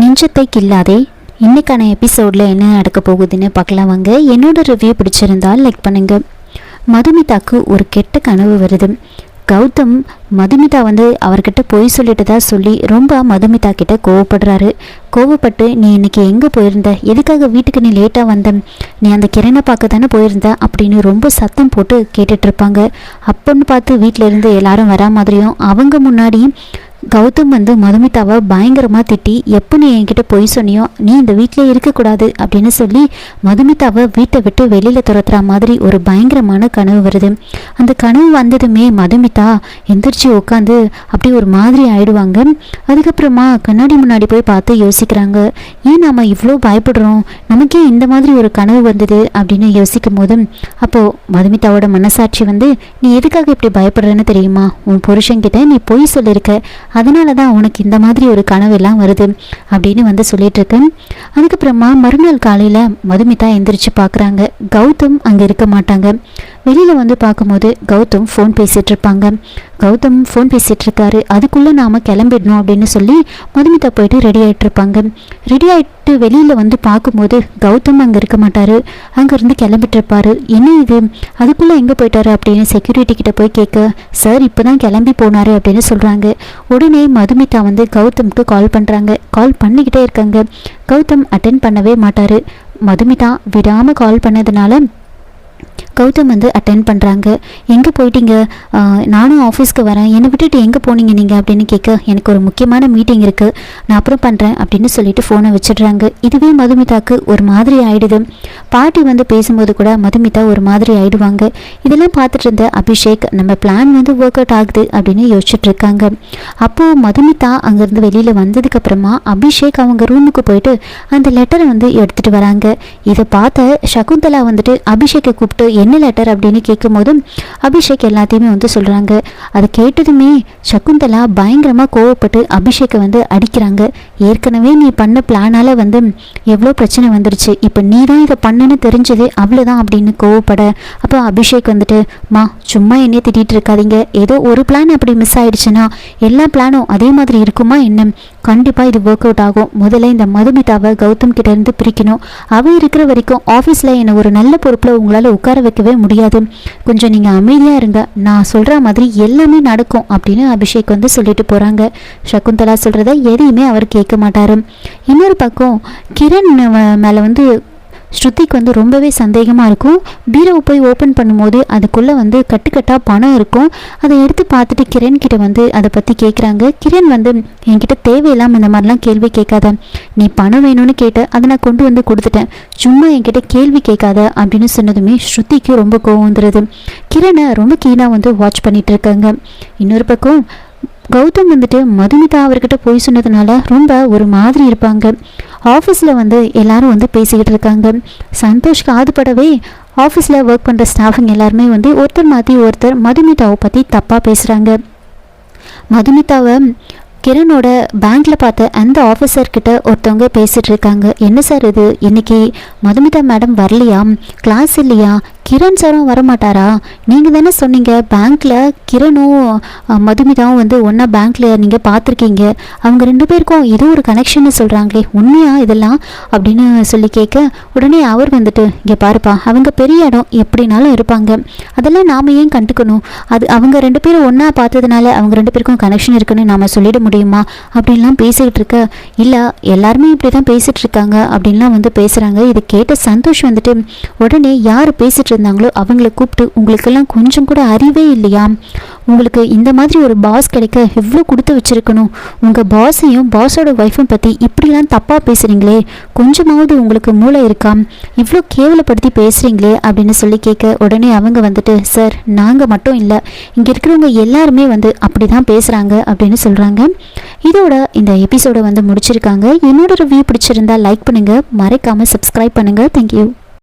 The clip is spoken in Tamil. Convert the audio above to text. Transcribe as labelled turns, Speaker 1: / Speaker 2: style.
Speaker 1: நெஞ்சத்தை கில்லாதே இன்றைக்கான எபிசோடில் என்ன நடக்க போகுதுன்னு பார்க்கலாம் வாங்க. என்னோட ரிவ்யூ பிடிச்சிருந்தால் லைக் பண்ணுங்க. மதுமிதாக்கு ஒரு கெட்ட கனவு வருது. கௌதம் மதுமிதா வந்து அவர்கிட்ட பொய் சொல்லிட்டதா சொல்லி ரொம்ப மதுமிதா கிட்ட கோவப்படுறாரு. கோவப்பட்டு நீ இன்னைக்கு எங்கே போயிருந்த? எதுக்காக வீட்டுக்கு நீ லேட்டாக வந்த? நீ அந்த கிரணை பார்க்க தானே போயிருந்த? அப்படின்னு ரொம்ப சத்தம் போட்டு கேட்டுட்ருப்பாங்க அப்போன்னு பார்த்து வீட்டில் இருந்து எல்லாரும் வரா மாதிரியும் அவங்க முன்னாடியும் கௌதம் வந்து மதுமிதாவை பயங்கரமாக திட்டி எப்போ நீ என்கிட்ட பொய் சொன்னியோ? நீ இந்த வீட்டிலே இருக்கக்கூடாது அப்படின்னு சொல்லி மதுமிதாவை வீட்டை விட்டு வெளியில் துரத்துற மாதிரி ஒரு பயங்கரமான கனவு வருது. அந்த கனவு வந்ததுமே மதுமிதா எந்திரிச்சு உட்காந்து அப்படி ஒரு மாதிரி ஆயிடுவாங்க. அதுக்கப்புறமா கண்ணாடி முன்னாடி போய் பார்த்து யோசிக்கிறாங்க. ஏன் நாம் இவ்வளோ பயப்படுறோம்? நமக்கே இந்த மாதிரி ஒரு கனவு வந்தது அப்படின்னு யோசிக்கும் போதும் அப்போது மதுமிதாவோட மனசாட்சி வந்து நீ எதுக்காக இப்படி பயப்படுறேன்னு தெரியுமா? உன் புருஷன்கிட்ட நீ பொய் சொல்லியிருக்க அதனால தான் உனக்கு இந்த மாதிரி ஒரு கனவெல்லாம் வருது அப்படின்னு வந்து சொல்லிட்டு இருக்கேன் அதுக்கப்புறமா மறுநாள் காலையில் மதுமிதா எந்திரிச்சு பார்க்குறாங்க கௌதம் அங்கே இருக்க மாட்டாங்க. வெளியில் வந்து பார்க்கும்போது கௌதம் ஃபோன் பேசிகிட்டு இருப்பாங்க கௌதம் ஃபோன் பேசிகிட்டு இருக்காரு அதுக்குள்ளே நாம் கிளம்பிடணும் அப்படின்னு சொல்லி மதுமிதா போயிட்டு ரெடி ஆகிட்டு இருப்பாங்க ரெடி ஆகிட்டு வெளியில் வந்து பார்க்கும்போது கௌதம் அங்கே இருக்க மாட்டார். அங்கேருந்து கிளம்பிட்டுருப்பாரு. என்ன இது? அதுக்குள்ளே எங்கே போயிட்டாரு அப்படின்னு செக்யூரிட்டி கிட்ட போய் கேட்க சார் இப்போ தான் கிளம்பி போனார் அப்படின்னு சொல்கிறாங்க உடனே மதுமிதா வந்து கௌதம்க்கு கால் பண்ணுறாங்க கால் பண்ணிக்கிட்டே இருக்காங்க. கௌதம் அட்டென்ட் பண்ணவே மாட்டார். மதுமிதா விடாமல் கால் பண்ணதுனால கௌதம் வந்து அட்டென்ட் பண்ணுறாங்க எங்கே போயிட்டீங்க? நானும் ஆஃபீஸ்க்கு வரேன். என்னை விட்டுட்டு எங்கே போனீங்க நீங்கள் அப்படின்னு கேட்க எனக்கு ஒரு முக்கியமான மீட்டிங் இருக்குது நான் அப்புறம் பண்ணுறேன் அப்படின்னு சொல்லிட்டு ஃபோனை வச்சிடுறாங்க. இதுவே மதுமிதாக்கு ஒரு மாதிரி ஆயிடுது. பாட்டி வந்து பேசும்போது கூட மதுமிதா ஒரு மாதிரி ஆயிடுவாங்க. இதெல்லாம் பார்த்துட்டு இருந்த அபிஷேக் நம்ம பிளான் வந்து ஒர்க் அவுட் ஆகுது அப்படின்னு யோசிச்சுட்டு இருக்காங்க. அப்போது மதுமிதா அங்கேருந்து வெளியில் வந்ததுக்கப்புறமா அபிஷேக் அவங்க ரூமுக்கு போயிட்டு அந்த லெட்டரை வந்து எடுத்துகிட்டு வராங்க. இதை பார்த்த சகுந்தலா வந்துட்டு அபிஷேக்கை கூப்பிட்டு என்ன லெட்டர் அப்படின்னு கேட்கும்போது அபிஷேக் எல்லாத்தையுமே வந்து சொல்கிறாங்க அதை கேட்டதுமே சகுந்தலா பயங்கரமாக கோவப்பட்டு அபிஷேக்கை வந்து அடிக்கிறாங்க. ஏற்கனவே நீ பண்ண பிளானால் வந்து எவ்வளோ பிரச்சனை வந்துருச்சு. இப்போ நீ தான் இதை பண்ணன்னு தெரிஞ்சது அவ்வளோதான் அப்படின்னு கோவப்பட அப்போ அபிஷேக் வந்துட்டு மா சும்மா என்னையே திட்டிகிட்டு இருக்காதீங்க. ஏதோ ஒரு பிளான் அப்படி மிஸ் ஆயிடுச்சுன்னா எல்லா பிளானும் அதே மாதிரி இருக்குமா என்ன? கண்டிப்பாக இது ஒர்க் அவுட் ஆகும். முதல்ல இந்த மதுமிதாவை கௌதம் கிட்டேருந்து பிரிக்கணும். அவ இருக்கிற வரைக்கும் ஆஃபீஸில் என்னை ஒரு நல்ல பொறுப்பில் உங்களால் உட்கார வைக்கவே முடியாது. கொஞ்சம் நீங்கள் அமைதியாக இருங்க. நான் சொல்கிற மாதிரி எல்லாமே நடக்கும் அப்படின்னு அபிஷேக் வந்து சொல்லிட்டு போகிறாங்க சகுந்தலா சொல்கிறத எதையுமே அவர் கேட்க மாட்டார். இன்னொரு பக்கம் கிரண் மேலே வந்து ஸ்ருதிக்கு வந்து ரொம்பவே சந்தேகமாக இருக்கும். பீரோவை போய் ஓப்பன் பண்ணும்போது அதுக்குள்ளே வந்து கட்டுக்கட்டாக பணம் இருக்கும். அதை எடுத்து பார்த்துட்டு கிரண் கிட்ட வந்து அதை பற்றி கேட்குறாங்க கிரண் வந்து என்கிட்ட தேவையில்லாமல் இந்த மாதிரிலாம் கேள்வி கேட்காத. நீ பணம் வேணும்னு கேட்ட அதை நான் கொண்டு வந்து கொடுத்துட்டேன். சும்மா என்கிட்ட கேள்வி கேட்காத அப்படின்னு சொன்னதுமே ஸ்ருதிக்கு ரொம்ப கோவம் வந்துடுது கிரணை ரொம்ப கீனாக வந்து வாட்ச் பண்ணிட்டு இருக்காங்க. இன்னொரு பக்கம் கௌதம் வந்துட்டு மதுமிதா அவர்கிட்ட போய் சொன்னதுனால ரொம்ப ஒரு மாதிரி இருப்பாங்க. ஆஃபீஸில் வந்து எல்லாரும் வந்து பேசிக்கிட்டு இருக்காங்க. சந்தோஷ் காதுபடவே ஆஃபீஸில் ஒர்க் பண்ணுற ஸ்டாஃபுங்க எல்லாருமே வந்து ஒருத்தர் மாற்றி ஒருத்தர் மதுமிதாவை பற்றி தப்பாக பேசுகிறாங்க மதுமிதாவை கிரணோட பேங்க்கில் பார்த்த அந்த ஆஃபீஸர்கிட்ட ஒருத்தவங்க பேசிகிட்டு இருக்காங்க. என்ன சார் இது? இன்றைக்கி மதுமிதா மேடம் வரலையா? கிளாஸ் இல்லையா? கிரண் சாரும் வரமாட்டாரா? நீங்கள் தானே சொன்னீங்க பேங்க்கில் கிரணும் மதுமிதாவும் வந்து ஒன்றா பேங்க்கில் நீங்கள் பார்த்துருக்கீங்க. அவங்க ரெண்டு பேருக்கும் இது ஒரு கனெக்ஷன்னு சொல்கிறாங்களே உண்மையா இதெல்லாம்? அப்படின்னு சொல்லி கேட்க உடனே அவர் வந்துட்டு இங்கே பாருப்பா அவங்க பெரிய இடம் எப்படினாலும் இருப்பாங்க. அதெல்லாம் நாம் ஏன் கண்டுக்கணும்? அது அவங்க ரெண்டு பேரும் ஒன்றா பார்த்ததுனால அவங்க ரெண்டு பேருக்கும் கனெக்ஷன் இருக்குன்னு நாம் சொல்லிட முடியுமா? அப்படின்லாம் பேசிக்கிட்டு இருக்க இல்லை எல்லாருமே இப்படி தான் பேசிகிட்டு இருக்காங்க. அப்படின்லாம் வந்து பேசுகிறாங்க இது கேட்ட சந்தோஷ் வந்துட்டு உடனே யார் பேசிட்டு இருந்தாங்களோ அவங்கள கூப்பிட்டு உங்களுக்கெல்லாம் கொஞ்சம் கூட அறிவே இல்லையா? உங்களுக்கு இந்த மாதிரி ஒரு பாஸ் கிடைக்க எவ்வளோ கொடுத்து வச்சிருக்கணும்? உங்கள் பாஸையும் பாஸோட ஒய்ஃபும் பற்றி இப்படிலாம் தப்பாக பேசுகிறீங்களே கொஞ்சமாவது உங்களுக்கு மூளை இருக்கா? இவ்வளோ கேவலப்படுத்தி பேசுகிறீங்களே அப்படின்னு சொல்லி கேட்க உடனே அவங்க வந்துட்டு சார் நாங்கள் மட்டும் இல்லை. இங்கே இருக்கிறவங்க எல்லாருமே வந்து அப்படி தான் பேசுகிறாங்க அப்படின்னு சொல்கிறாங்க இதோட இந்த எபிசோடை வந்து முடிச்சிருக்காங்க. என்னோட ரிவ்யூ பிடிச்சிருந்தா லைக் பண்ணுங்கள் மறைக்காமல் சப்ஸ்கிரைப் பண்ணுங்கள் தேங்க்யூ